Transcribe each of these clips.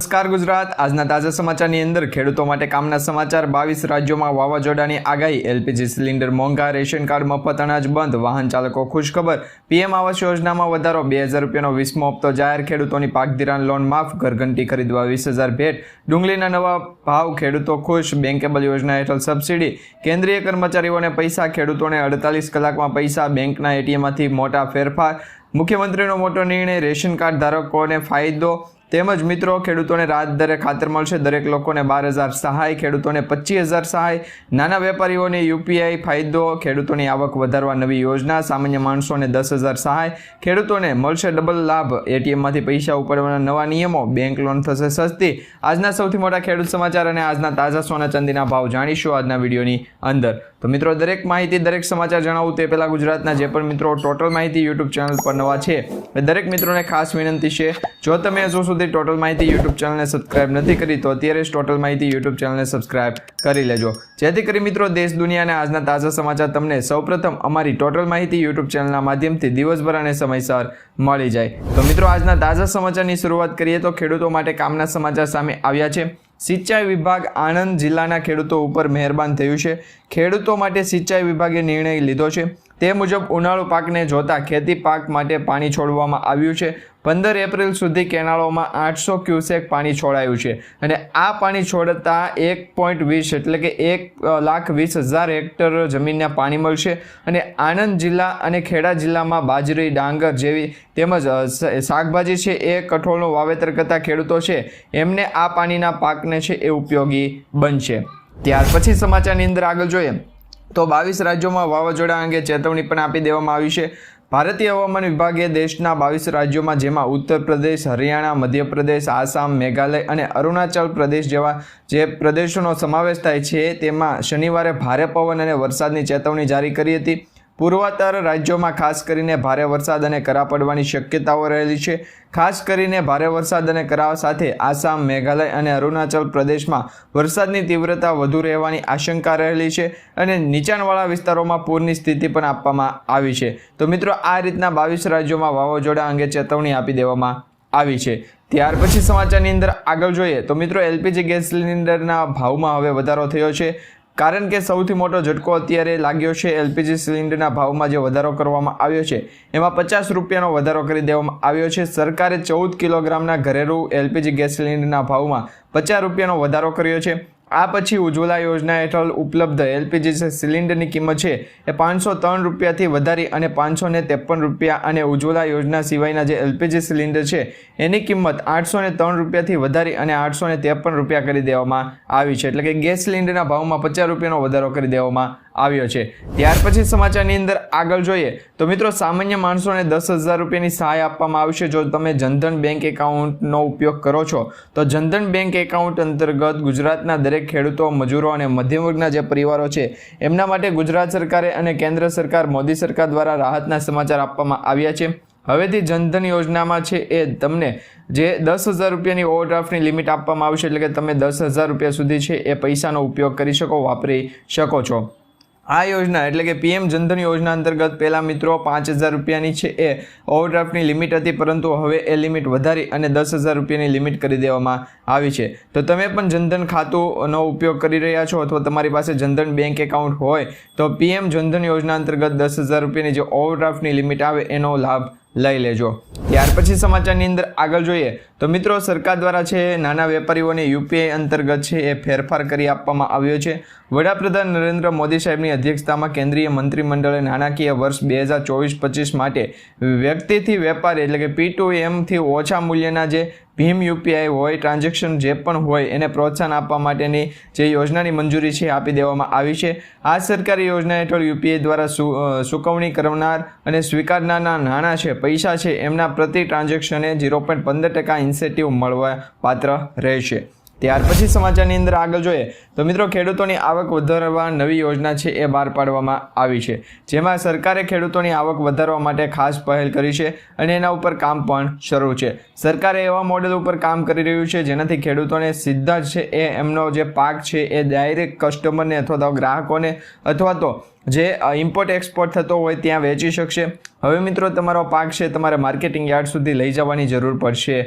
નમસ્કાર ગુજરાત. આજના તાજા સમાચારની અંદર ખેડૂતો માટે કામના સમાચાર. બાવીસ રાજ્યોમાં વાવાઝોડાની આગાહી. એલપીજી સિલિન્ડર મોંઘા, રેશન કાર્ડ મફત, અનાજ બંધ, વાહન ચાલકો ખુશખબર. પીએમ આવાસ યોજનામાં વધારો. બે હજાર રૂપિયાનો વીસમો હપ્તો જાહેર. ખેડૂતોની પાક ધિરાણ લોન માફ. ઘરઘંટી ખરીદવા વીસ હજાર ભેટ. ડુંગળીના નવા ભાવ. ખેડૂતો ખુશ. બેન્કેબલ યોજના હેઠળ સબસિડી. કેન્દ્રીય કર્મચારીઓને પૈસા. ખેડૂતોને અડતાલીસ કલાકમાં પૈસા. બેંકના એટીએમમાંથી મોટા ફેરફાર. મુખ્યમંત્રીનો મોટો નિર્ણય. રેશન કાર્ડ ધારકોને ફાયદો તેમજ મિત્રો, ખેડૂતોને રાત દરે ખાતર મળશે. દરેક લોકોને બાર હજાર સહાય, ખેડૂતોને પચીસ હજાર સહાય. નાના વેપારીઓને યુપીઆઈ ફાયદો, ખેડૂતોની આવક વધારવા નવી યોજના, સામાન્ય માણસોને દસ હજાર સહાય. ખેડૂતોને મળશે ડબલ લાભ. એટીએમમાંથી પૈસા ઉપાડવાના નવા નિયમો. બેંક લોન થશે સસ્તી. આજના સૌથી મોટા ખેડૂત સમાચાર અને આજના તાજા સોના ચાંદીના ભાવ જાણીશું આજના વિડીયોની અંદર. તો મિત્રો, દરેક માહિતી, દરેક સમાચાર જણાવું તે પહેલાં ગુજરાતના જે પણ મિત્રો, ટોટલ માહિતી યુટ્યુબ ચેનલ પર નવા છે. દરેક મિત્રોને ખાસ વિનંતી છે, જો તમે હજુ સુધી ટોટલ માહિતી યુટ્યુબ ચેનલને સબસ્ક્રાઇબ નથી કરી, તો અત્યારે જ ટોટલ માહિતી યુટ્યુબ ચેનલને સબસ્ક્રાઇબ કરી લેજો. જેથી કરી મિત્રો, દેશ દુનિયાના આજના તાજા સમાચાર તમને સૌપ્રથમ અમારી ટોટલ માહિતી યુટ્યુબ ચેનલના માધ્યમથી દિવસભર અને સમયસર મળી જાય. તો મિત્રો, આજના તાજા સમાચારની શરૂઆત કરીએ તો ખેડૂતો માટે કામના સમાચાર સામે આવ્યા છે. સિંચાઈ વિભાગ આણંદ જિલ્લાના ખેડૂતો ઉપર મહેરબાન થયું છે. ખેડૂતો માટે સિંચાઈ વિભાગે નિર્ણય લીધો છે. તે મુજબ ઉનાળુ પાકને જોતા ખેતી પાક માટે પાણી છોડવામાં આવ્યું છે. પંદર એપ્રિલ સુધી કેનાલોમાં આઠસો ક્યુસેક પાણી છોડાયું છે અને આ પાણી છોડતા એક પોઈન્ટ વીસ એટલે કે એક લાખ વીસ હજાર હેક્ટર જમીનને પાણી મળશે અને આણંદ જિલ્લા અને ખેડા જિલ્લામાં બાજરી, ડાંગર જેવી તેમજ શાકભાજી છે એ કઠોળનું વાવેતર કરતા ખેડૂતો છે. એમને આ પાણીના પાકને છે એ ઉપયોગી બનશે. ત્યાર પછી સમાચારની અંદર આગળ જોઈએ. તો બાવીસ રાજ્યોમાં વાવાઝોડા અંગે ચેતવણી પણ આપી દેવામાં આવી છે. ભારતીય હવામાન વિભાગે દેશના બાવીસ રાજ્યોમાં, જેમાં ઉત્તર પ્રદેશ, હરિયાણા, મધ્યપ્રદેશ, આસામ, મેઘાલય અને અરુણાચલ પ્રદેશ જેવા જે પ્રદેશોનો સમાવેશ થાય છે, તેમાં શનિવારે ભારે પવન અને વરસાદની ચેતવણી જારી કરી હતી. પૂર્વોત્તર રાજ્યોમાં ખાસ કરીને ભારે વરસાદ અને કરા પડવાની શક્યતાઓ રહેલી છે. ખાસ કરીને ભારે વરસાદ અને કરા સાથે આસામ, મેઘાલય અને અરુણાચલ પ્રદેશમાં વરસાદની તીવ્રતા વધુ રહેવાની આશંકા રહેલી છે અને નીચાણવાળા વિસ્તારોમાં પૂરની સ્થિતિ પણ આપવામાં આવી છે. તો મિત્રો, આ રીતના બાવીસ રાજ્યોમાં વાવાઝોડા અંગે ચેતવણી આપી દેવામાં આવી છે. ત્યાર પછી સમાચારની અંદર આગળ જોઈએ. તો મિત્રો, એલપીજી ગેસ સિલિન્ડરના ભાવમાં હવે વધારો થયો છે કારણ કે સૌથી મોટો ઝટકો અત્યારે લાગ્યો છે એલપીજી સિલિન્ડરના ભાવમાં જે વધારો કરવામાં આવ્યો છે, એમાં પચાસ રૂપિયાનો વધારો કરી દેવામાં આવ્યો છે. સરકારે ચૌદ કિલોગ્રામના ઘરેલું એલપીજી ગેસ સિલિન્ડરના ભાવમાં પચાસ રૂપિયાનો વધારો કર્યો છે. આ પછી ઉજ્જવલા યોજના હેઠળ ઉપલબ્ધ એલપીજી સિલિન્ડરની કિંમત છે એ પાંચસો ત્રણ રૂપિયાથી વધારી અને પાંચસો ને ત્રેપન રૂપિયા અને ઉજ્જવલા યોજના સિવાયના જે એલપીજી સિલિન્ડર છે, એની કિંમત આઠસો ને ત્રણ રૂપિયાથી વધારી અને આઠસો ને ત્રેપન રૂપિયા કરી દેવામાં આવી છે. એટલે કે ગેસ સિલિન્ડરના ભાવમાં પચાસ રૂપિયાનો વધારો કરી દેવામાં આવ્યો છે. ત્યાર પછી સમાચારની અંદર આગળ જોઈએ તો મિત્રો સામાન્ય માણસોને દસ હજાર રૂપિયાની સહાય આપવામાં આવશે. જો તમે જનધન બેંક એકાઉન્ટનો ઉપયોગ કરો છો, તો જનધન બેંક એકાઉન્ટ અંતર્ગત ગુજરાતના દરેક ખેડૂતો, મજૂરો અને મધ્યમ વર્ગના જે પરિવારો છે, એમના માટે ગુજરાત સરકારે અને કેન્દ્ર સરકાર, મોદી સરકાર દ્વારા રાહતના સમાચાર આપવામાં આવ્યા છે. હવેથી જનધન યોજનામાં છે એ તમને જે દસ હજાર રૂપિયાની ઓવરડ્રાફ્ટની લિમિટ આપવામાં આવશે, એટલે કે તમે દસ હજાર રૂપિયા સુધી છે એ પૈસાનો ઉપયોગ કરી શકો, વાપરી શકો છો. આ યોજના એટલે કે પીએમ જનધન યોજના અંતર્ગત પહેલાં મિત્રો પાંચ હજાર રૂપિયાની છે એ ઓવરડ્રાફ્ટની લિમિટ હતી, પરંતુ હવે એ લિમિટ વધારી અને દસ હજાર રૂપિયાની લિમિટ કરી દેવામાં આવી છે. તો તમે પણ જનધન ખાતુંનો ઉપયોગ કરી રહ્યા છો અથવા તમારી પાસે જનધન બેંક એકાઉન્ટ હોય, તો પીએમ જનધન યોજના અંતર્ગત દસ હજાર રૂપિયાની જે ઓવરડ્રાફ્ટની લિમિટ આવે એનો લાભ લઈ લેજો. ત્યાર પછી સમાચારની અંદર આગળ જોઈએ તો મિત્રો સરકાર દ્વારા છે નાના વેપારીઓને યુપીઆઈ અંતર્ગત છે એ ફેરફાર કરી આપવામાં આવ્યો છે. વડાપ્રધાન નરેન્દ્ર મોદી સાહેબની અધ્યક્ષતામાં કેન્દ્રીય મંત્રીમંડળે નાણાકીય વર્ષ બે હજાર ચોવીસ પચીસ માટે વ્યક્તિથી વેપારી એટલે કે પી ટુ એમથી ઓછા મૂલ્યના જે ભીમ યુપીઆઈ હોય, ટ્રાન્ઝેક્શન જે પણ હોય એને પ્રોત્સાહન આપવા માટેની જે યોજનાની મંજૂરી છે આપી દેવામાં આવી છે. આ સરકારી યોજના હેઠળ યુપીઆઈ દ્વારા ચૂકવણી કરનાર અને સ્વીકારનારના નાણાં છે, પૈસા છે, એમના પ્રતિ ટ્રાન્ઝેક્શને ઝીરો પોઈન્ટ પંદર ટકા ઇન્સેન્ટિવ મળવા પાત્ર રહેશે. ત્યાર પછી સમાચારની અંદર આગળ જોઈએ તો મિત્રો ખેડૂતોની આવક વધારવા નવી યોજના છે એ બહાર પાડવામાં આવી છે. જેમાં સરકારે ખેડૂતોની આવક વધારવા માટે ખાસ પહેલ કરી છે અને એના ઉપર કામ પણ શરૂ છે. સરકારે એવા મોડેલ ઉપર કામ કરી રહ્યું છે જેનાથી ખેડૂતોને સીધા જ છે એ એમનો જે પાક છે એ ડાયરેક્ટ કસ્ટમરને અથવા તો ગ્રાહકોને અથવા તો જે ઇમ્પોર્ટ એક્સપોર્ટ થતો હોય ત્યાં વેચી શકશે. હવે મિત્રો તમારો પાક છે તમારે માર્કેટિંગ યાર્ડ સુધી લઈ જવાની જરૂર પડશે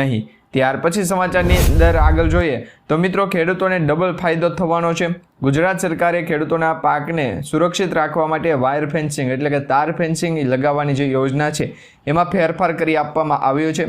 નહીં. ત્યાર પછી સમાચારની અંદર આગળ જોઈએ તો મિત્રો ખેડૂતોને ડબલ ફાયદો થવાનો છે. ગુજરાત સરકારે ખેડૂતોના પાકને સુરક્ષિત રાખવા માટે વાયર ફેન્સિંગ એટલે કે તાર ફેન્સિંગ લગાવવાની જે યોજના છે, એમાં ફેરફાર કરી આપવામાં આવ્યો છે.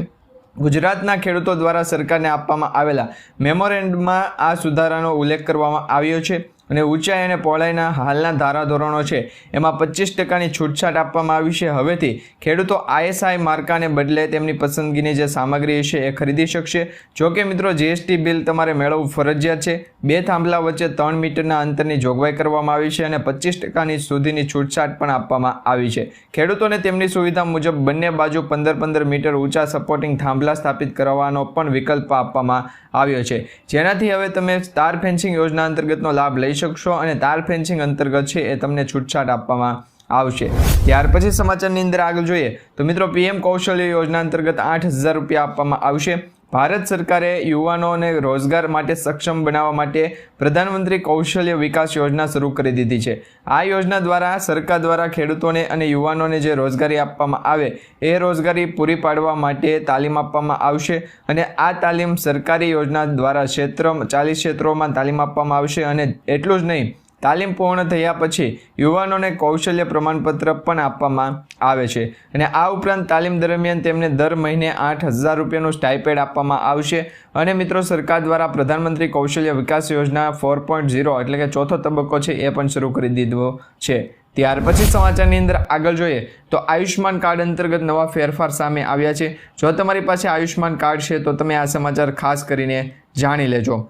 ગુજરાતના ખેડૂતો દ્વારા સરકારને આપવામાં આવેલા મેમોરેન્ડમાં આ સુધારાનો ઉલ્લેખ કરવામાં આવ્યો છે. અને ઊંચાઈ અને પહોળાઈના હાલના ધારાધોરણો છે. એમાં પચીસ ટકાની છૂટછાટ આપવામાં આવી છે. હવેથી ખેડૂતો આઈએસઆઈ માર્કાને બદલે તેમની પસંદગીની જે સામગ્રી છે એ ખરીદી શકશે. જો કે મિત્રો, જીએસટી બિલ તમારે મેળવવું ફરજિયાત છે. બે થાંભલા વચ્ચે ત્રણ મીટરના અંતરની જોગવાઈ કરવામાં આવી છે અને પચીસ ટકાની સુધીની છૂટછાટ પણ આપવામાં આવી છે. ખેડૂતોને તેમની સુવિધા મુજબ બંને બાજુ પંદર પંદર મીટર ઊંચા સપોર્ટિંગ થાંભલા સ્થાપિત કરવાનો પણ વિકલ્પ આપવામાં આવ્યો છે. જેનાથી હવે તમે તાર ફેન્સિંગ યોજના અંતર્ગતનો લાભ લઈ શકશો અને તાર ફેન્સિંગ અંતર્ગત છે એ તમને છૂટછાટ આપવામાં આવશે. ત્યાર પછી સમાચારની અંદર આગળ જોઈએ. તો મિત્રો, પીએમ કૌશલ્ય યોજના અંતર્ગત આઠ હજાર રૂપિયા આપવામાં આવશે. ભારત સરકારે યુવાનોને રોજગાર માટે સક્ષમ બનાવવા માટે પ્રધાનમંત્રી કૌશલ્ય વિકાસ યોજના શરૂ કરી દીધી છે. આ યોજના દ્વારા સરકાર દ્વારા ખેડૂતોને અને યુવાનોને જે રોજગારી આપવામાં આવે, એ રોજગારી પૂરી પાડવા માટે તાલીમ આપવામાં આવશે અને આ તાલીમ સરકારી યોજના દ્વારા ક્ષેત્ર ચાલીસ ક્ષેત્રોમાં તાલીમ આપવામાં આવશે અને એટલું જ નહીં તાલીમ પૂર્ણ થયા પછી યુવાનોને કૌશલ્ય પ્રમાણપત્ર પણ આપવામાં આવે છે. અને આ ઉપરાંત તાલીમ દરમિયાન તેમને દર મહિને આઠ હજાર રૂપિયાનું સ્ટાઇપેડ આપવામાં આવશે. અને મિત્રો, સરકાર દ્વારા પ્રધાનમંત્રી કૌશલ્ય વિકાસ યોજના ફોર પોઈન્ટ ઝીરો એટલે કે ચોથો તબક્કો છે એ પણ શરૂ કરી દીધો છે. ત્યાર પછી સમાચારની અંદર આગળ જોઈએ તો આયુષ્માન કાર્ડ અંતર્ગત નવા ફેરફાર સામે આવ્યા છે. જો તમારી પાસે આયુષ્માન કાર્ડ છે તો તમે આ સમાચાર ખાસ કરીને જાણી લેજો.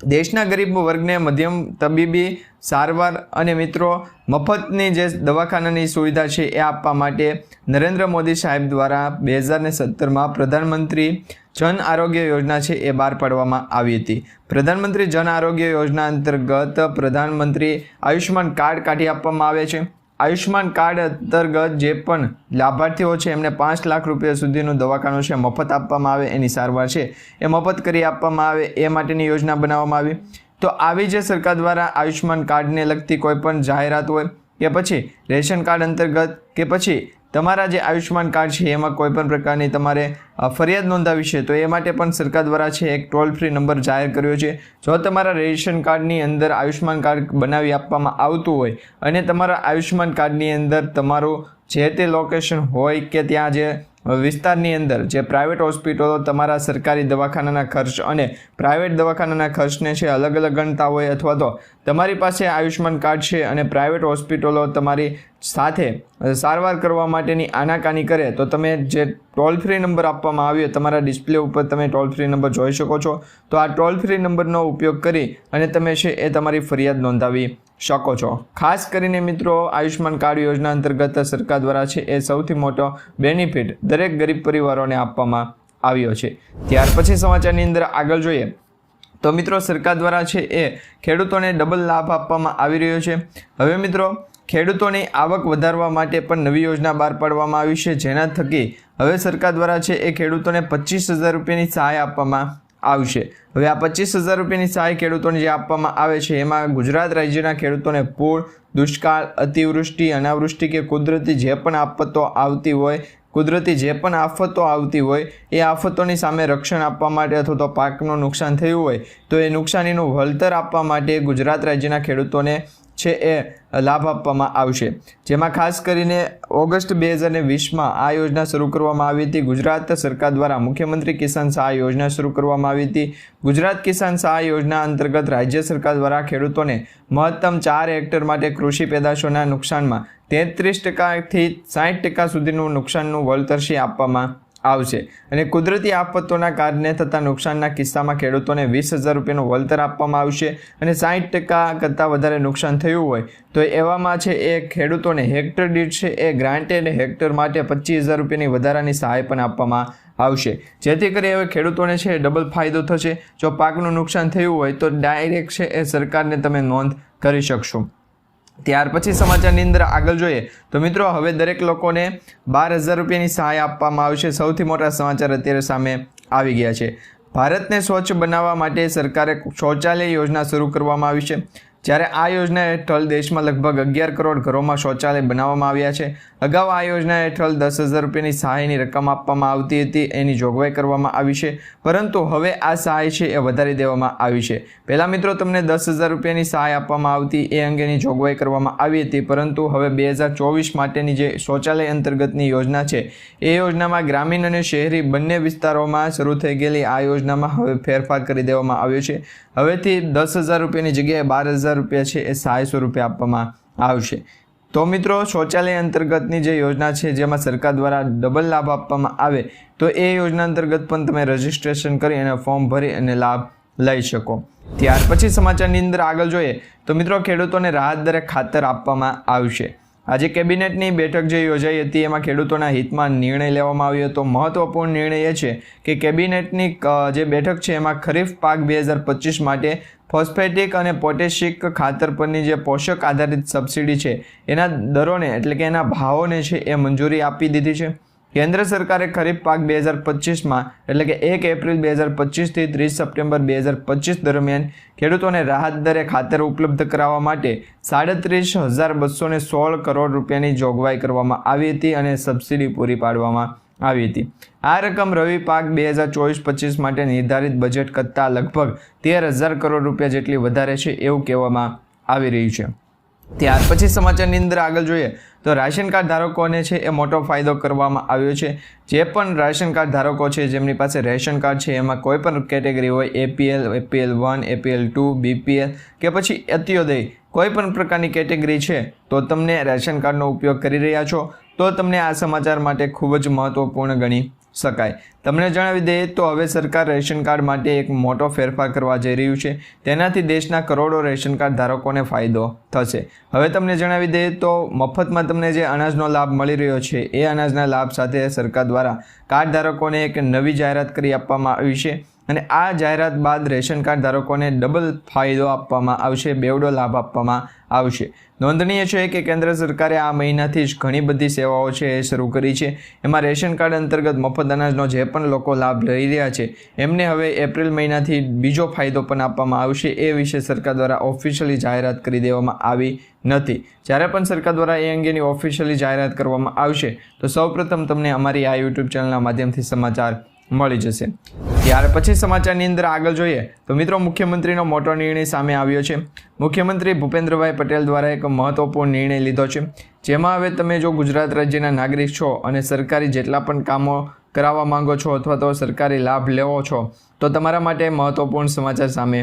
દેશના ગરીબ વર્ગને મધ્યમ તબીબી, સારવાર અને મિત્રો મફતની જે દવાખાનાની સુવિધા છે એ આપવા માટે નરેન્દ્ર મોદી સાહેબ દ્વારા બે હજાર ને સત્તરમાં પ્રધાનમંત્રી જન આરોગ્ય યોજના છે એ બહાર પાડવામાં આવી હતી. પ્રધાનમંત્રી જન આરોગ્ય યોજના અંતર્ગત પ્રધાનમંત્રી આયુષ્યમાન કાર્ડ કાઢી આપવામાં આવે છે. આયુષ્માન કાર્ડ અંતર્ગત જે પણ લાભાર્થીઓ છે, એમને પાંચ લાખ રૂપિયા સુધીનું દવાખાનું છે, મફત આપવામાં આવે એની સારવાર છે. એ મફત કરી આપવામાં આવે એ માટેની યોજના બનાવવામાં આવી. તો આવી જે સરકાર દ્વારા આયુષ્માન કાર્ડને લગતી કોઈ પણ જાહેરાત હોય કે પછી રેશન કાર્ડ અંતર્ગત કે પછી તમારા જે આયુષ્યમાન કાર્ડ છે, એમાં કોઈ પણ પ્રકારની તમારે ફરિયાદ નોંધાવી છે, તો એ માટે પણ સરકાર દ્વારા છે, એક ટોલ ફ્રી નંબર જાહેર કર્યો છે. જો તમારા રેશન કાર્ડની અંદર આયુષ્માન કાર્ડ બનાવી આપવામાં આવતું હોય અને તમારા આયુષ્યમાન કાર્ડની અંદર તમારું જે તે લોકેશન હોય કે ત્યાં જે વિસ્તારની અંદર જે પ્રાઇવેટ હોસ્પિટલો તમારા સરકારી દવાખાનાના ખર્ચ અને પ્રાઇવેટ દવાખાનાના ખર્ચને છે અલગ અલગ ગણતા હોય અથવા તો તમારી પાસે આયુષ્માન કાર્ડ છે અને પ્રાઇવેટ હોસ્પિટલો તમારી સાથે સારવાર કરવા માટેની આનાકાની કરે, તો તમે જે ટોલ ફ્રી નંબર આપવામાં આવ્યો તમારા ડિસ્પ્લે ઉપર તમે ટોલ ફ્રી નંબર જોઈ શકો છો. તો આ ટોલ ફ્રી નંબરનો ઉપયોગ કરી અને તમે છે એ તમારી ફરિયાદ નોંધાવી શકો છો. ખાસ કરીને મિત્રો આયુષ્માન કાર્ડ યોજના અંતર્ગત સરકાર દ્વારા છે એ સૌથી મોટો બેનિફિટ દરેક ગરીબ પરિવારોને આપવામાં આવ્યો છે. ત્યાર પછી સમાચારની અંદર આગળ જોઈએ. તો મિત્રો, સરકાર દ્વારા છે એ ખેડૂતોને ડબલ લાભ આપવામાં આવી રહ્યો છે. હવે મિત્રો, ખેડૂતોની આવક વધારવા માટે પણ નવી યોજના બહાર પાડવામાં આવી છે. જેના થકી હવે સરકાર દ્વારા છે એ ખેડૂતોને પચીસ હજાર રૂપિયાની સહાય આપવામાં આવશે. હવે આ પચીસ હજાર રૂપિયાની સહાય ખેડૂતોને જે આપવામાં આવે છે, એમાં ગુજરાત રાજ્યના ખેડૂતોને પૂર, દુષ્કાળ, અતિવૃષ્ટિ, અનાવૃષ્ટિ કે કુદરતી જે પણ આફતો આવતી હોય, કુદરતી જે પણ આફતો આવતી હોય, એ આફતોની સામે રક્ષણ આપવા માટે અથવા તો પાકનું નુકસાન થયું હોય, તો એ નુકસાનીનું વળતર આપવા માટે ગુજરાત રાજ્યના ખેડૂતોને છે એ લાભ આપવામાં આવશે. જેમાં ખાસ કરીને ઓગસ્ટ બે હજાર વીસમાં આ યોજના શરૂ કરવામાં આવી હતી. ગુજરાત સરકાર દ્વારા મુખ્યમંત્રી કિસાન સહાય યોજના શરૂ કરવામાં આવી હતી. ગુજરાત કિસાન સહાય યોજના અંતર્ગત રાજ્ય સરકાર દ્વારા ખેડૂતોને મહત્તમ ચાર હેક્ટર માટે કૃષિ પેદાશોના નુકસાનમાં તેત્રીસ ટકાથી સાઠ ટકા સુધીનું નુકસાનનું વળતરશી આપવામાં આવશે. અને કુદરતી આફતોના કારણે થતા નુકસાનના કિસ્સામાં ખેડૂતોને વીસ હજાર રૂપિયાનું વળતર આપવામાં આવશે અને સાઠ ટકા કરતાં વધારે નુકસાન થયું હોય તો એવામાં છે એ ખેડૂતોને હેક્ટર દીઠ છે એ ગ્રાન્ટેડ હેક્ટર માટે પચીસ હજાર રૂપિયાની વધારાની સહાય પણ આપવામાં આવશે. જેથી કરી હવે ખેડૂતોને છે ડબલ ફાયદો થશે. જો પાકનું નુકસાન થયું હોય તો ડાયરેક્ટ છે એ સરકારને તમે નોંધ કરી શકશો. ત્યાર પછી સમાચારની અંદર આગળ જોઈએ તો મિત્રો, હવે દરેક લોકોને બાર હજાર રૂપિયાની સહાય આપવામાં આવશે. સૌથી મોટા સમાચાર અત્યારે સામે આવી ગયા છે. ભારતને સ્વચ્છ બનાવવા માટે સરકારે શૌચાલય યોજના શરૂ કરવામાં આવી છે. જ્યારે આ યોજના હેઠળ દેશમાં લગભગ અગિયાર કરોડ ઘરોમાં શૌચાલય બનાવવામાં આવ્યા છે, અગાઉ આ યોજના હેઠળ દસ હજાર રૂપિયાની સહાયની રકમ આપવામાં આવતી હતી, એની જોગવાઈ કરવામાં આવી છે, પરંતુ હવે આ સહાય છે એ વધારી દેવામાં આવી છે. પહેલાં મિત્રો, તમને દસ હજાર રૂપિયાની સહાય આપવામાં આવતી એ અંગેની જોગવાઈ કરવામાં આવી હતી, પરંતુ હવે બે હજાર ચોવીસ માટેની જે શૌચાલય અંતર્ગતની યોજના છે, એ યોજનામાં ગ્રામીણ અને શહેરી બંને વિસ્તારોમાં શરૂ થઈ ગયેલી આ યોજનામાં હવે ફેરફાર કરી દેવામાં આવ્યો છે. હવેથી દસ હજાર રૂપિયાની જગ્યાએ બાર હજાર રૂપિયા છે એ સહાય રૂપિયા આપવામાં આવશે. તો મિત્રો, શૌચાલય અંતર્ગતની જે યોજના છે, જેમાં સરકાર દ્વારા ડબલ લાભ આપવામાં આવે, તો એ યોજના અંતર્ગત પણ તમે રજીસ્ટ્રેશન કરી અને ફોર્મ ભરી અને લાભ લઈ શકો. ત્યાર પછી સમાચારની અંદર આગળ જોઈએ, તો મિત્રો, ખેડૂતોને રાહત દરે ખાતર આપવામાં આવશે. આજે કેબિનેટની બેઠક જે યોજાઈ હતી, એમાં ખેડૂતોના હિતમાં નિર્ણય લેવામાં આવ્યો હતો. મહત્વપૂર્ણ નિર્ણય એ છે કે કેબિનેટની જે બેઠક છે, એમાં ખરીફ પાક બે હજાર પચીસ માટે ફોસ્ફેટિક અને પોટેશિક ખાતર પરની જે પોષક આધારિત સબસિડી છે, એના દરોને, એટલે કે એના ભાવોને છે, એ મંજૂરી આપી દીધી છે. કેન્દ્ર સરકારે ખરીફ પાક બે હજાર પચીસમાં, એટલે કે એક એપ્રિલ બે હજાર પચીસથી ત્રીસ સપ્ટેમ્બર બે હજાર પચીસ દરમિયાન, ખેડૂતોને રાહત દરે ખાતર ઉપલબ્ધ કરાવવા માટે સાડત્રીસ હજાર બસો સોળ કરોડ રૂપિયાની જોગવાઈ કરવામાં આવી હતી અને સબસિડી પૂરી પાડવામાં આવી હતી. આ રકમ રવિ પાક બે હજાર ચોવીસ પચીસ માટે નિર્ધારિત બજેટ કરતાં લગભગ તેર હજાર કરોડ રૂપિયા જેટલી વધારે છે એવું કહેવામાં આવી રહ્યું છે. ત્યાર પછી સમાચારની અંદર આગળ જોઈએ તો રાશન કાર્ડ ધારકોને છે એ મોટો ફાયદો કરવામાં આવ્યો છે. જે પણ રાશન કાર્ડ ધારકો છે, જેમની પાસે રેશન કાર્ડ છે, એમાં કોઈ પણ કેટેગરી હોય, APL APL one, APL two, BPL કે પછી અત્યોદય, કોઈ પણ પ્રકારની કેટેગરી છે, તો તમને રેશન કાર્ડનો ઉપયોગ કરી રહ્યા છો. તો તમને આ સમાચાર માટે ખૂબ જ મહત્ત્વપૂર્ણ ગણી શકાય. તમને જણાવી દઈએ તો હવે સરકાર રેશન કાર્ડ માટે એક મોટો ફેરફાર કરવા જઈ રહ્યું છે. તેનાથી દેશના કરોડો રેશન કાર્ડ ધારકોને ફાયદો થશે. હવે તમને જણાવી દઈએ તો મફતમાં તમને જે અનાજનો લાભ મળી રહ્યો છે, એ અનાજના લાભ સાથે સરકાર દ્વારા કાર્ડ ધારકોને એક નવી જાહેરાત કરી આપવામાં આવી છે. અને આ જાહેરાત બાદ રેશન કાર્ડ ધારકોને ડબલ ફાયદો આપવામાં આવશે, બેવડો લાભ આપવામાં આવશે. નોંધનીય છે કે કેન્દ્ર સરકારે આ મહિનાથી જ ઘણી બધી સેવાઓ છે એ શરૂ કરી છે. એમાં રેશન કાર્ડ અંતર્ગત મફત અનાજનો જે પણ લોકો લાભ લઈ રહ્યા છે, એમને હવે એપ્રિલ મહિનાથી બીજો ફાયદો પણ આપવામાં આવશે એ વિશે સરકાર દ્વારા ઓફિશિયલી જાહેરાત કરી દેવામાં આવી નથી. જ્યારે પણ સરકાર દ્વારા એ અંગેની ઓફિશિયલી જાહેરાત કરવામાં આવશે, તો સૌપ્રથમ તમને અમારી આ યુટ્યુબ ચેનલના માધ્યમથી સમાચાર મળી જશે. ત્યાર પછી સમાચારની અંદર આગળ જોઈએ તો મિત્રો મુખ્યમંત્રીનો મોટો નિર્ણય સામે આવ્યો છે. મુખ્યમંત્રી ભૂપેન્દ્રભાઈ પટેલ દ્વારા એક મહત્વપૂર્ણ નિર્ણય લીધો છે. જેમાં હવે તમે જો ગુજરાત રાજ્યના નાગરિક છો અને સરકારી જેટલા પણ કામો કરાવવા માંગો છો અથવા તો સરકારી લાભ લેવો છો, તો તમારા માટે મહત્વપૂર્ણ સમાચાર સામે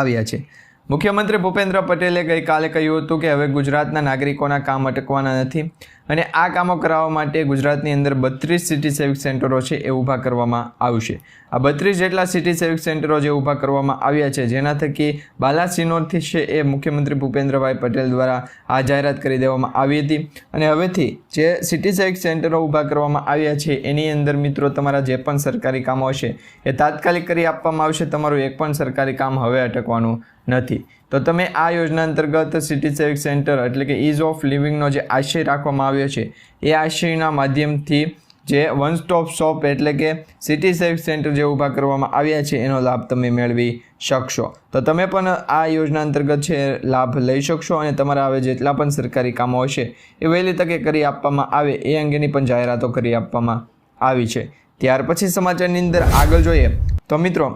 આવ્યા છે. મુખ્યમંત્રી ભૂપેન્દ્ર પટેલે ગઈકાલે કહ્યું હતું કે હવે ગુજરાતના નાગરિકોના કામ અટકવાના નથી. અને આ કામો કરાવવા માટે ગુજરાતની અંદર બત્રીસ સિટી સેવિક સેન્ટરો છે એ ઊભા કરવામાં આવશે આ બત્રીસ જેટલા સિટી સેવિક સેન્ટરો જે ઊભા કરવામાં આવ્યા છે, જેના થકી બાલાસિનોરથી છે એ મુખ્યમંત્રી ભૂપેન્દ્રભાઈ પટેલ દ્વારા આ જાહેરાત કરી દેવામાં આવી હતી. અને હવેથી જે સિટી સેવિક સેન્ટરો ઊભા કરવામાં આવ્યા છે, એની અંદર મિત્રો તમારા જે પણ સરકારી કામો હશે, એ તાત્કાલિક કરી આપવામાં આવશે. તમારું એક પણ સરકારી કામ હવે અટકવાનું નથી. તો તમે આ યોજના અંતર્ગત સિટી સેવિંગ સેન્ટર એટલે કે ઇઝ ઓફ લિવિંગનો જે આશય રાખવામાં આવ્યો છે, એ આશયના માધ્યમથી જે વન સ્ટોપ શોપ એટલે કે સિટી સેવિંગ સેન્ટર જે ઊભા કરવામાં આવ્યા છે, એનો લાભ તમે મેળવી શકશો. તો તમે પણ આ યોજના અંતર્ગત છે, લાભ લઈ શકશો અને તમારા હવે જેટલા પણ સરકારી કામો હશે, એ વહેલી તકે કરી આપવામાં આવે, એ અંગેની પણ જાહેરાતો કરી આપવામાં આવી છે. ત્યાર પછી સમાચારની અંદર આગળ જોઈએ. તો મિત્રો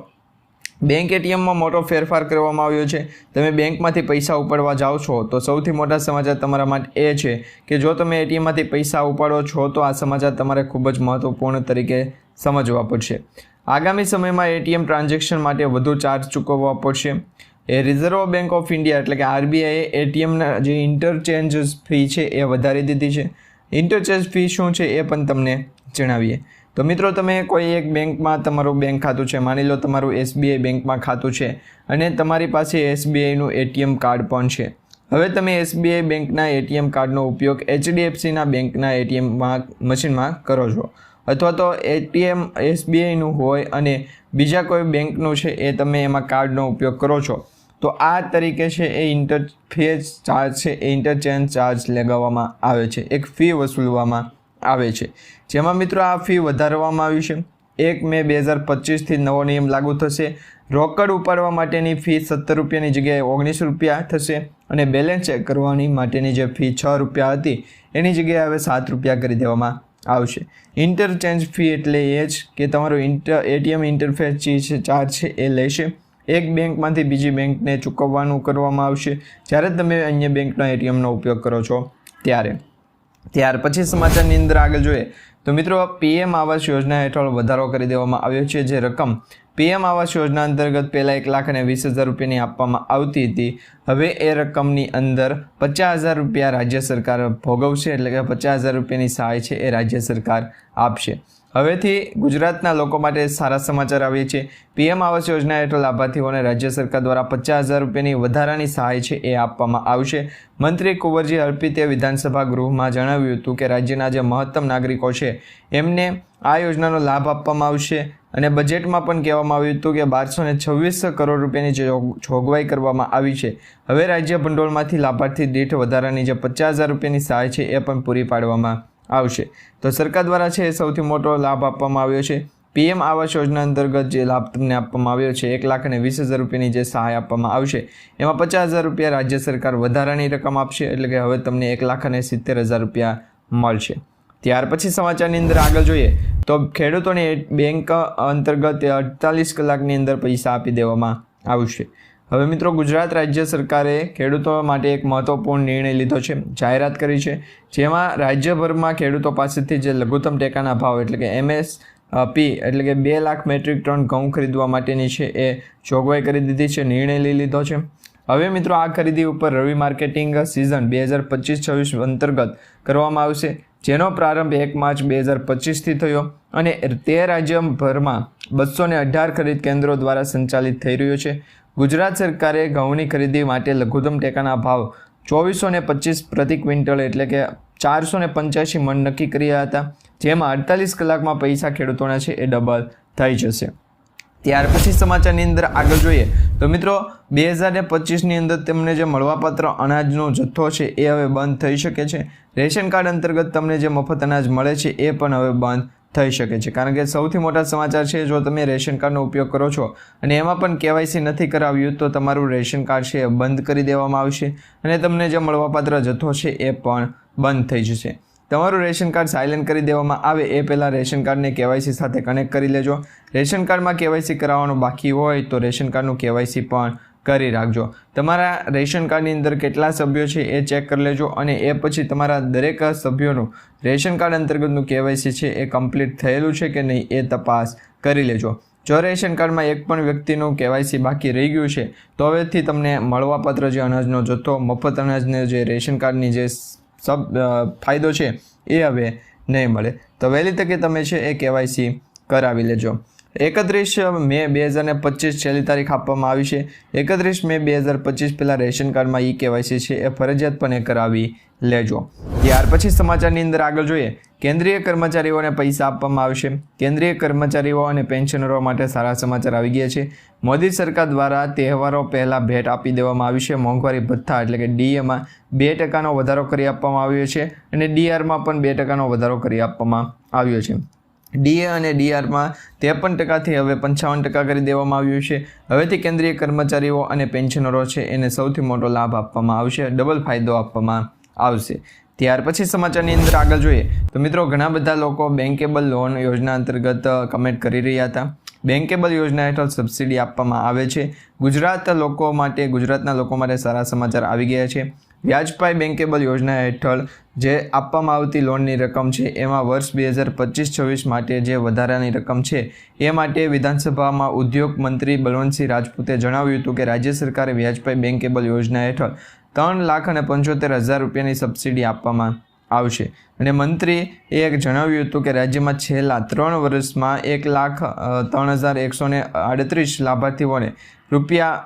બેંક એટીએમમાં મોટો ફેરફાર કરવામાં આવ્યો છે. તમે બેંકમાંથી પૈસા ઉપાડવા જાઓ છો, તો સૌથી મોટા સમાચાર તમારા માટે એ છે કે જો તમે એટીએમમાંથી પૈસા ઉપાડો છો, તો આ સમાચાર તમારે ખૂબ જ મહત્વપૂર્ણ તરીકે સમજવા પડશે. આગામી સમયમાં એટીએમ ટ્રાન્ઝેક્શન માટે વધુ ચાર્જ ચૂકવવા પડશે. એ રિઝર્વ બેંક ઓફ ઇન્ડિયા એટલે કે આરબીઆઈએ એટીએમના જે ઇન્ટરચેન્જ ફી છે, એ વધારી દીધી છે. ઇન્ટરચેન્જ ફી શું છે, એ પણ તમને જણાવીએ. તો મિત્રો, તમે કોઈ એક બેંકમાં તમારું બેંક ખાતું છે, માની લો તમારું એસબીઆઈ બેંકમાં ખાતું છે અને તમારી પાસે એસબીઆઈનું એટીએમ કાર્ડ પણ છે. હવે તમે એસબીઆઈ બેંકના એટીએમ કાર્ડનો ઉપયોગ એચડીએફસીના બેંકના એટીએમમાં, મશીનમાં કરો છો. અથવા તો એટીએમ એસબીઆઈનું હોય અને બીજા કોઈ બેંકનું છે એ તમે એમાં કાર્ડનો ઉપયોગ કરો છો. તો આ તરીકે છે એ ઇન્ટરફેસ ચાર્જ છે, એ ઇન્ટરચેન્જ ચાર્જ લગાવવામાં આવે છે. એક ફી વસૂલવામાં આવે છે. જેમાં મિત્રો આ ફી વધારવામાં આવી છે. એક મે બે હજાર પચીસથી નવો નિયમ લાગુ થશે. રોકડ ઉપાડવા માટેની ફી સત્તર રૂપિયાની જગ્યાએ ઓગણીસ રૂપિયા થશે અને બેલેન્સ ચેક કરવાની માટેની જે ફી છ રૂપિયા હતી, એની જગ્યાએ હવે સાત રૂપિયા કરી દેવામાં આવશે. ઇન્ટરચેન્જ ફી એટલે એ જ કે તમારો ઇન્ટર એટીએમ ઇન્ટરફેસ જે ચાર્જ છે, એ લેશે. એક બેંકમાંથી બીજી બેંકને ચૂકવવાનું કરવામાં આવશે. જ્યારે તમે અન્ય બેંકના એટીએમનો ઉપયોગ કરો છો, ત્યારે. ત્યાર પછી સમાચારની અંદર આગળ જોઈએ તો મિત્રો પીએમ આવાસ યોજના હેઠળ વધારો કરી દેવામાં આવ્યો છે, જે રકમ પીએમ આવાસ યોજના અંતર્ગત પહેલાં એક લાખ અને વીસ હજાર રૂપિયાની આપવામાં આવતી હતી. હવે એ રકમની અંદર પચાસ હજાર રૂપિયા રાજ્ય સરકાર ભોગવશે, એટલે કે પચાસ હજાર રૂપિયાની સહાય છે એ રાજ્ય સરકાર આપશે. હવેથી ગુજરાતના લોકો માટે સારા સમાચાર આવે છે પીએમ આવાસ યોજના હેઠળ લાભાર્થીઓને રાજ્ય સરકાર દ્વારા પચાસ હજાર રૂપિયાની વધારાની સહાય છે એ આપવામાં આવશે. મંત્રી કુંવરજી અર્પિતે વિધાનસભા ગૃહમાં જણાવ્યું હતું કે રાજ્યના જે મહત્તમ નાગરિકો છે એમને આ યોજનાનો લાભ આપવામાં આવશે અને બજેટમાં પણ કહેવામાં આવ્યું હતું કે બારસો ને છવ્વીસ કરોડ રૂપિયાની જોગવાઈ કરવામાં આવી છે. હવે રાજ્ય ભંડોળમાંથી લાભાર્થી દીઠ વધારાની જે પચાસ હજાર રૂપિયાની સહાય છે એ પણ પૂરી પાડવામાં આવશે. તો સરકાર દ્વારા છે સૌથી મોટો લાભ આપવામાં આવ્યો છે. પીએમ આવાસ યોજના અંતર્ગત જે લાભ તમને આપવામાં આવ્યો છે, એક લાખ અને વીસ હજાર રૂપિયાની જે સહાય આપવામાં આવશે, એમાં પચાસ હજાર રૂપિયા રાજ્ય સરકાર વધારાની રકમ આપશે, એટલે કે હવે તમને એક લાખ અને સિત્તેર હજાર રૂપિયા મળશે. ત્યાર પછી સમાચારની અંદર આગળ જોઈએ, તો ખેડૂતોને બેંક અંતર્ગત અડતાલીસ કલાકની અંદર પૈસા આપી દેવામાં આવશે. હવે મિત્રો, ગુજરાત રાજ્ય સરકારે ખેડૂતો માટે એક મહત્વપૂર્ણ નિર્ણય લીધો છે, જાહેરાત કરી છે, જેમાં રાજ્યભરમાં ખેડૂતો પાસેથી જે લઘુત્તમ ટેકાના ભાવ એટલે કે એમએસ પી એટલે કે બે લાખ મેટ્રિક ટન ઘઉં ખરીદવા માટેની છે, એ જોગવાઈ કરી દીધી છે, નિર્ણય લઈ લીધો છે. હવે મિત્રો, આ ખરીદી ઉપર રવિ માર્કેટિંગ સિઝન બે હજાર પચીસ છવ્વીસ અંતર્ગત કરવામાં આવશે, જેનો પ્રારંભ એક માર્ચ બે હજાર પચીસથી થયો અને તે રાજ્યભરમાં બસો ને અઢાર ખરીદ કેન્દ્રો દ્વારા સંચાલિત થઈ રહ્યો છે. ગુજરાત સરકારે ઘઉંની ખરીદી માટે લઘુત્તમ ટેકાના ભાવ ચોવીસો ને પચીસ પ્રતિ ક્વિન્ટલ એટલે કે ચારસો ને પંચ્યાસી મણ નક્કી કર્યા હતા. જેમાં અડતાલીસ કલાકમાં પૈસા ખેડૂતોના છે એ ડબલ થઈ જશે. ત્યાર પછી સમાચારની અંદર આગળ જોઈએ તો મિત્રો, બે હજાર પચીસની અંદર તેમને જે મળવાપાત્ર અનાજનો જથ્થો છે એ હવે બંધ થઈ શકે છે. રેશન કાર્ડ અંતર્ગત તમને જે મફત અનાજ મળે છે એ પણ હવે બંધ થઈ શકે છે. કારણ કે સૌથી મોટા સમાચાર છે, જો તમે રેશન કાર્ડનો ઉપયોગ કરો છો અને એમાં પણ કેવાયસી નથી કરાવ્યું, તો તમારું રેશન કાર્ડ છે બંધ કરી દેવામાં આવશે અને તમને જે મળવાપાત્ર જથ્થો છે એ પણ બંધ થઈ જશે. તમારું રેશન કાર્ડ સાયલેન્ટ કરી દેવામાં આવે એ પહેલાં રેશન કાર્ડને કેવાયસી સાથે કનેક્ટ કરી લેજો. રેશન કાર્ડમાં કેવાયસી કરાવવાનું બાકી હોય તો રેશન કાર્ડનું કેવાયસી પણ કરી રાખજો. તમારા રેશન કાર્ડની અંદર કેટલા સભ્યો છે એ ચેક કરી લેજો અને એ પછી તમારા દરેક સભ્યોનું રેશન કાર્ડ અંતર્ગતનું કેવાયસી છે એ કમ્પ્લીટ થયેલું છે કે નહીં એ તપાસ કરી લેજો. જો રેશન કાર્ડમાં એક પણ વ્યક્તિનું કેવાયસી બાકી રહી ગયું છે, તો હવેથી તમને મળવાપાત્ર જે અનાજનો જથ્થો, મફત અનાજને જે રેશન કાર્ડની જે સબ ફાયદો છે એ હવે નહીં મળે. તો વહેલી તકે તમે છે એ કેવાયસી કરાવી લેજો. એકત્રીસ મે બે હજાર પચીસ છેલ્લી તારીખ આપવામાં આવી છે. એકત્રીસ મે બે હજાર પચીસ પહેલાં રેશન કાર્ડમાં ઈ કેવાયસી છે, એ ફરજિયાતપણે કરાવી લેજો. ત્યાર પછી સમાચારની અંદર આગળ જોઈએ. કેન્દ્રીય કર્મચારીઓને પૈસા આપવામાં આવશે. કેન્દ્રીય કર્મચારીઓ અને પેન્શનરો માટે સારા સમાચાર આવી ગયા છે. મોદી સરકાર દ્વારા તહેવારો પહેલાં ભેટ આપી દેવામાં આવી છે. મોંઘવારી ભથ્થા એટલે કે ડીએમાં બે ટકાનો વધારો કરી આપવામાં આવ્યો છે અને ડીઆરમાં પણ બે ટકાનો વધારો કરી આપવામાં આવ્યો છે. ડીએ અને ડીઆરમાં ત્રેપન ટકાથી હવે પંચાવન ટકા કરી દેવામાં આવ્યું છે. હવેથી કેન્દ્રીય કર્મચારીઓ અને પેન્શનરો છે, એને સૌથી મોટો લાભ આપવામાં આવશે, ડબલ ફાયદો આપવામાં આવશે. ત્યાર પછી સમાચારની અંદર આગળ જોઈએ. તો મિત્રો, ઘણા બધા લોકો બેન્કેબલ લોન યોજના અંતર્ગત કમેન્ટ કરી રહ્યા હતા. બેન્કેબલ યોજના હેઠળ સબસિડી આપવામાં આવે છે. ગુજરાત લોકો માટે, ગુજરાતના લોકો માટે સારા સમાચાર આવી ગયા છે. વ્યાજપાઈ બેન્કેબલ યોજના હેઠળ જે આપવામાં આવતી લોનની રકમ છે, એમાં વર્ષ બે હજાર પચીસ છવ્વીસ માટે જે વધારાની રકમ છે, એ માટે વિધાનસભામાં ઉદ્યોગ મંત્રી બલવંતસિંહ રાજપૂતે જણાવ્યું હતું કે રાજ્ય સરકારે વ્યાજપાઈ બેન્કેબલ યોજના હેઠળ ત્રણ લાખ અને પંચોતેર હજાર રૂપિયાની સબસિડી આપવામાં આવશે. અને મંત્રી એ જણાવ્યું હતું કે રાજ્યમાં છેલ્લા ત્રણ વર્ષમાં એક લાખ ત્રણ હજાર એકસો ને આડત્રીસ લાભાર્થીઓને રૂપિયા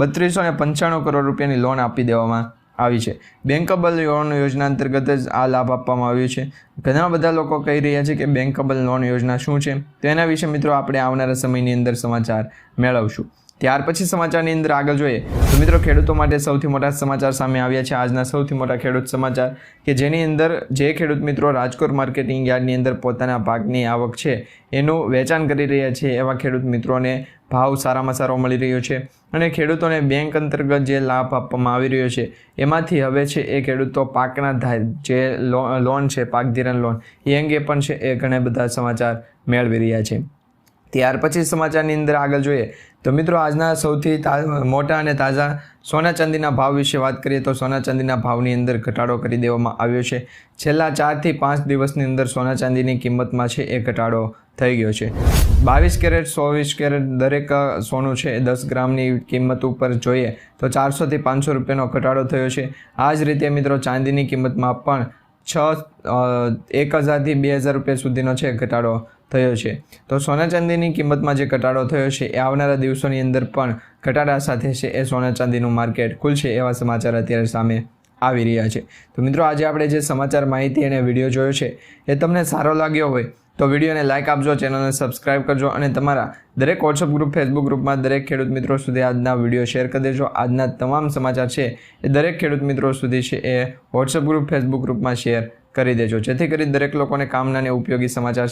બત્રીસો ને પંચાણું કરોડ રૂપિયાની લોન આપી દેવામાં આવી છે. બેન્કેબલ લોન યોજના અંતર્ગત જ આ લાભ આપવામાં આવ્યો છે. ઘણા બધા લોકો કહી રહ્યા છે કે બેન્કેબલ લોન યોજના શું છે? તેના વિશે મિત્રો આપણે આવનારા સમયની અંદર સમાચાર મેળવશું. ત્યાર પછી સમાચારની અંદર આગળ જોઈએ. તો મિત્રો, ખેડૂતો માટે સૌથી મોટા સમાચાર સામે આવ્યા છે આજના સૌથી મોટા ખેડૂત સમાચાર કે જેની અંદર જે ખેડૂત મિત્રો રાજકોટ માર્કેટિંગ યાર્ડની અંદર પોતાના પાકની આવક છે, એનું વેચાણ કરી રહ્યા છે એવા ખેડૂત મિત્રોને ભાવ સારામાં સારો મળી રહ્યો છે. અને ખેડૂતોને બેંક અંતર્ગત જે લાભ આપવામાં આવી રહ્યો છે, એમાંથી હવે છે એ ખેડૂતો પાકના જે લોન છે, પાક ધિરાણ લોન એ અંગે પણ છે એ ઘણા બધા સમાચાર મેળવી રહ્યા છે. ત્યાર પછી સમાચારની અંદર આગળ જોઈએ, તો મિત્રો આજના સૌથી મોટા અને તાજા સોના ચાંદીના ભાવ વિશે વાત કરીએ તો સોના ચાંદીના ભાવની અંદર ઘટાડો કરી દેવામાં આવ્યો છે. છેલ્લા ચારથી પાંચ દિવસની અંદર સોના ચાંદીની કિંમતમાં છે એ ઘટાડો થઈ ગયો છે. બાવીસ કેરેટ, ચોવીસ કેરેટ દરેક સોનું છે. દસ ગ્રામની કિંમત ઉપર જોઈએ તો ચારસોથી પાંચસો રૂપિયાનો ઘટાડો થયો છે. આ જ રીતે મિત્રો ચાંદીની કિંમતમાં પણ છ એક હજારથી બે હજાર રૂપિયા સુધીનો છે ઘટાડો થયો છે. તો સોના ચાંદીની કિંમતમાં જે ઘટાડો થયો છે એ આવનારા દિવસોની અંદર પણ ઘટાડા સાથે છે એ સોના ચાંદીનું માર્કેટ ખુલશે એવા સમાચાર અત્યારે સામે આવી રહ્યા છે. તો મિત્રો આજે આપણે જે સમાચાર માહિતી અને વીડિયો જોયો છે એ તમને સારો લાગ્યો હોય તો વિડીયોને લાઇક આપજો ચેનલને સબસ્ક્રાઇબ કરજો અને તમારા દરેક વોટ્સઅપ ગ્રુપ ફેસબુક ગ્રુપમાં દરેક ખેડૂત મિત્રો સુધી આજના વીડિયો શેર કરી દેજો. આજના તમામ સમાચાર છે એ દરેક ખેડૂત મિત્રો સુધી છે એ વોટ્સઅપ ગ્રુપ ફેસબુક ગ્રુપમાં શેર કરી દેજો. જેથી કરી દરેક લોકોને કામના અને ઉપયોગી સમાચાર છે